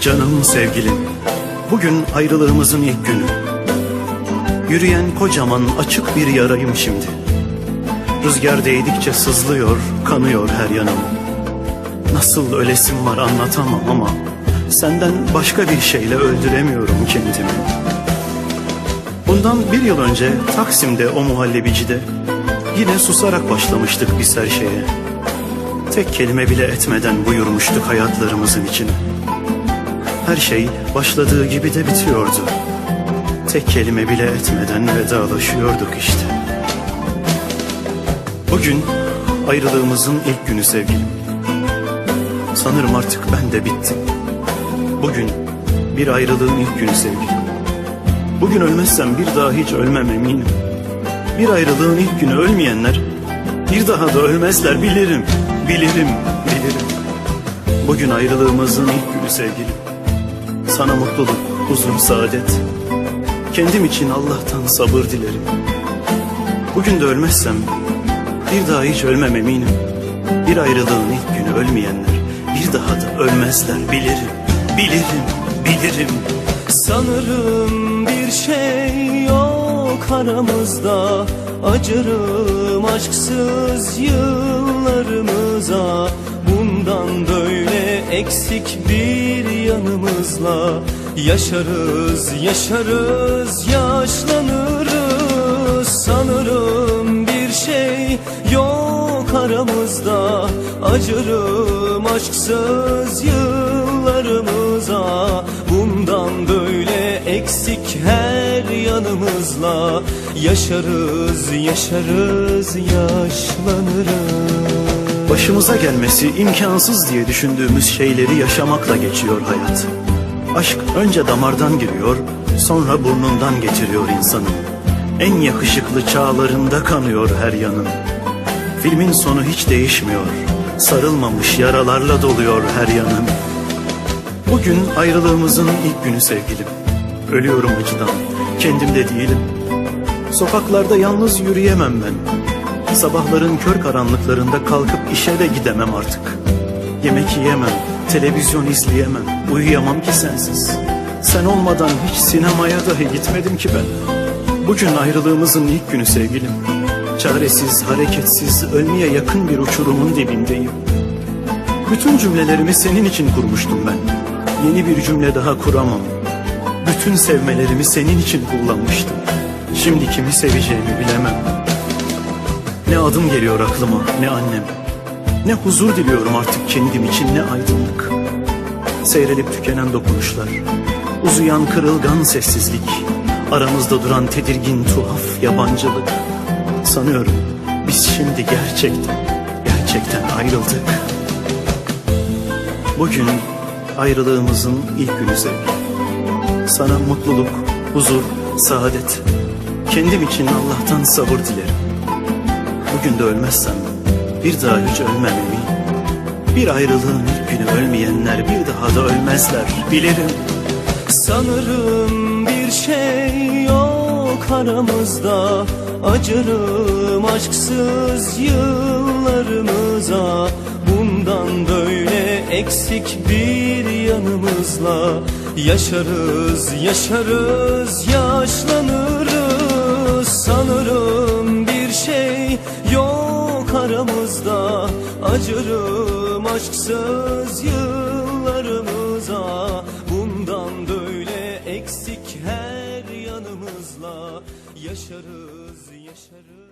Canım sevgilim, bugün ayrılığımızın ilk günü. Yürüyen kocaman açık bir yarayım şimdi. Rüzgar değdikçe sızlıyor, kanıyor her yanım. Nasıl ölesim var anlatamam ama senden başka bir şeyle öldüremiyorum kendimi. Bundan bir yıl önce Taksim'de o muhallebicide yine susarak başlamıştık biz her şeye. Tek kelime bile etmeden buyurmuştuk hayatlarımızın içine. Her şey başladığı gibi de bitiyordu. Tek kelime bile etmeden vedalaşıyorduk işte. Bugün ayrılığımızın ilk günü sevgilim. Sanırım artık ben de bittim. Bugün bir ayrılığın ilk günü sevgilim. Bugün ölmezsem bir daha hiç ölmem eminim. Bir ayrılığın ilk günü ölmeyenler bir daha da ölmezler bilirim, bilirim, bilirim. Bugün ayrılığımızın ilk günü sevgilim. Sana mutluluk, huzur, saadet. Kendim için Allah'tan sabır dilerim. Bugün de ölmezsem bir daha hiç ölmem eminim. Bir ayrılığın ilk günü ölmeyenler bir daha da ölmezler bilirim, bilirim, bilirim. Sanırım bir şey yok aramızda Acırım aşksız yıllarımıza Bundan böyle eksik bir yanımızla Yaşarız, yaşarız, yaşlanırız. Sanırım bir şey yok aramızda. Acırım aşksız yıllarımıza. Bundan böyle eksik her yanımızla Yaşarız, yaşarız, yaşlanırız Başımıza gelmesi imkansız diye düşündüğümüz şeyleri yaşamakla geçiyor hayat. Aşk önce damardan giriyor, sonra burnundan getiriyor insanın. En yakışıklı çağlarında kanıyor her yanın. Filmin sonu hiç değişmiyor. Sarılmamış yaralarla doluyor her yanın. Bugün ayrılığımızın ilk günü sevgilim. Ölüyorum acıdan, kendimde değilim. Sokaklarda yalnız yürüyemem ben. Sabahların kör karanlıklarında kalkıp işe de gidemem artık. Yemek yiyemem, televizyon izleyemem, uyuyamam ki sensiz. Sen olmadan hiç sinemaya dahi gitmedim ki ben. Bugün ayrılığımızın ilk günü sevgilim. Çaresiz, hareketsiz, ölmeye yakın bir uçurumun dibindeyim. Bütün cümlelerimi senin için kurmuştum ben. Yeni bir cümle daha kuramam. Bütün sevmelerimi senin için kullanmıştım. Şimdi kimi seveceğimi bilemem. Ne adım geliyor aklıma ne annem. Ne huzur diliyorum artık kendim için ne aydınlık. Seyrelip tükenen dokunuşlar. Uzayan kırılgan sessizlik. Aramızda duran tedirgin tuhaf yabancılık. Sanıyorum biz şimdi gerçekten, gerçekten ayrıldık. Bugün ayrılığımızın ilk günü. Sana mutluluk, huzur, saadet. Kendim için Allah'tan sabır dilerim. Bugün de ölmezsem bir daha hiç ölmem eminim. Bir ayrılığın ilk günü ölmeyenler bir daha da ölmezler bilirim. Sanırım bir şey yok aramızda Acırım aşksız yıllarımıza Bundan böyle eksik bir yanımızla Yaşarız, yaşarız, yaşlanırız Sanırım yok aramızda. Acırım aşksız yıllarımıza. Bundan böyle eksik her yanımızla Yaşarız, yaşarız